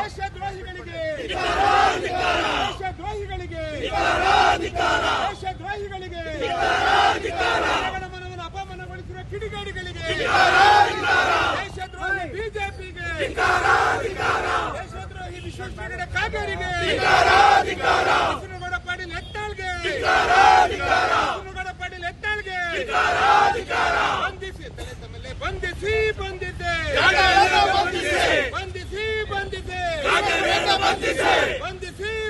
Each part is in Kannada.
ದೇಶದ್ರೋಹಿಗಳಿಗೆ ದೇಶದ್ರೋಹಿಗಳಿಗೆ ದೇಶದ್ರೋಹಿಗಳಿಗೆ ಮನವನ್ನು ಅಪಮಾನಗೊಳಿಸಿರುವ ಕಿಡಿಗೇಡಿಗಳಿಗೆ ದೇಶದ್ರೋಹಿ ಬಿಜೆಪಿಗೆ ದೇಶದ್ರೋಹಿ ವಿಶ್ವೇಶ್ವರಯ್ಯ ಕಾಗೇರಿಗೆ ಪಾಟೀಲ್ ಎತ್ತಾಳ್ಗೆ ಪಾಟೀಲ್ ಎತ್ತಾಳ್ಗೆ ತಲೆ ಬಂದಿದ್ದೆ ಬಂಧಿಸಿ!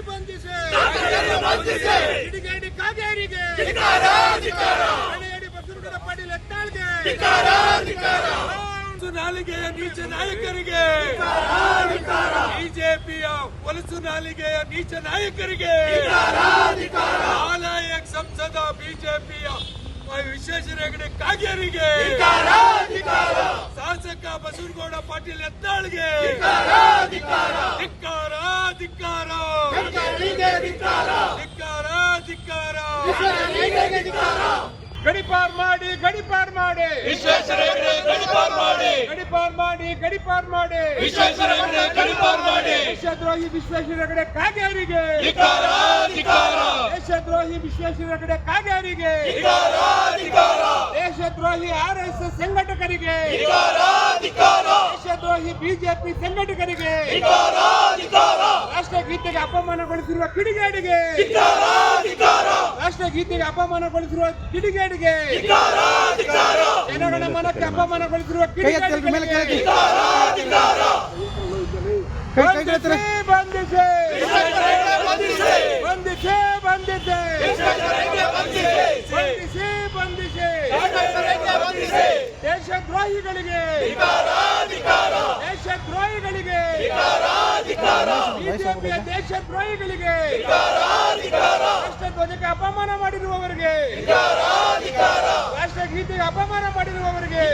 ಬಂಧಿಸಿ ಕಿಡಿಗೇಡಿ ಕಾಗೇರಿಗೆ! ನಡೆಯಡಿ ಬಸವನಗೌಡ ಪಾಟೀಲ್ ಎತ್ತಾಳ್ಗೆ! ನಾಲಿಗೆಯ ನೀಚ ನಾಯಕರಿಗೆ! ಬಿಜೆಪಿಯ ಹೊಲಸು ನಾಲಿಗೆಯ ನೀಚ ನಾಯಕರಿಗೆ! ಆಲಾಯಕ್ ಸಂಸದ ಬಿಜೆಪಿಯ ವಿಶ್ವೇಶ್ವರ ಹೆಗಡೆ ಕಾಗೇರಿಗೆ! ಶಾಸಕ ಬಸವನಗೌಡ ಪಾಟೀಲ್ ಎತ್ತಾಳ್ಗೆ ಧಿಕ್ಕಾರ ಧಿಕ್ಕಾರ ಧಿಕ್ಕಾರ ಧಿಕ್ಕಾರ ಗಡಿಪಾರ್ ಮಾಡಿ ಗಡಿಪಾರ್ ಮಾಡಿ. ವಿಶ್ವೇಶ್ವರ ಹೆಗಡೆ ಗಡಿಪಾರ್ ಮಾಡಿ ಗಡಿಪಾರ್ ಮಾಡಿ. ಗಡಿಪಾರ್ ಮಾಡಿ. ಹೆಗಡೆ ದೇಶದ್ರೋಹಿ ವಿಶ್ವೇಶ್ವರ ಕಡೆ ಕಾಗೇರಿಗೆ. ಧಿಕ್ಕಾರ ಧಿಕ್ಕಾರ ದೇಶದ್ರೋಹಿ ವಿಶ್ವೇಶ್ವರ ಕಡೆ ಕಾಗೇರಿಗೆ. ಧಿಕ್ಕಾರ ಧಿಕ್ಕಾರ ದೇಶದ್ರೋಹಿ ಆರ್ ಎಸ್ ಎಸ್ ಸಂಘಟಕರಿಗೆ. ಧಿಕ್ಕಾರ ಧಿಕ್ಕಾರ ದೇಶದ್ರೋಹಿ ಬಿಜೆಪಿ ಸಂಘಟಕರಿಗೆ. ರಾಷ್ಟ್ರ ಗೀತೆಗೆ ರಾಷ್ಟ್ರಗೀತೆಗೆ ಅಪಮಾನಗೊಳಿಸಿರುವ ಕಿಡಿಗೇಡಿಗೆ. ರಾಷ್ಟ್ರ ಗೀತೆಗೆ ರಾಷ್ಟ್ರಗೀತೆಗೆ ಅಪಮಾನಗೊಳಿಸಿರುವ ಕಿಡಿಗೇಡಿಗೆ. ಧಿಕ್ಕಾರ ಮನಕ್ಕೆ ಅಪಮಾನಗೊಳಿಸಿರುವ ಕಿಡಿಗೇಡಿಗೆ. ಧಿಕ್ಕಾರ ಬಂಧಿಸಿ ದೇಶದ್ರೋಹಿಗಳಿಗೆ. ದೇಶದ್ರೋಹಿಗಳಿಗೆ. ಬಿಜೆಪಿಯ ದೇಶದ್ರೋಹಿಗಳಿಗೆ. ರಾಷ್ಟ್ರಧ್ವಜಕ್ಕೆ ಅಪಮಾನ ಮಾಡಿರುವವರಿಗೆ. ರಾಷ್ಟ್ರಗೀತೆಗೆ ಅಪಮಾನ ಮಾಡಿರುವವರಿಗೆ.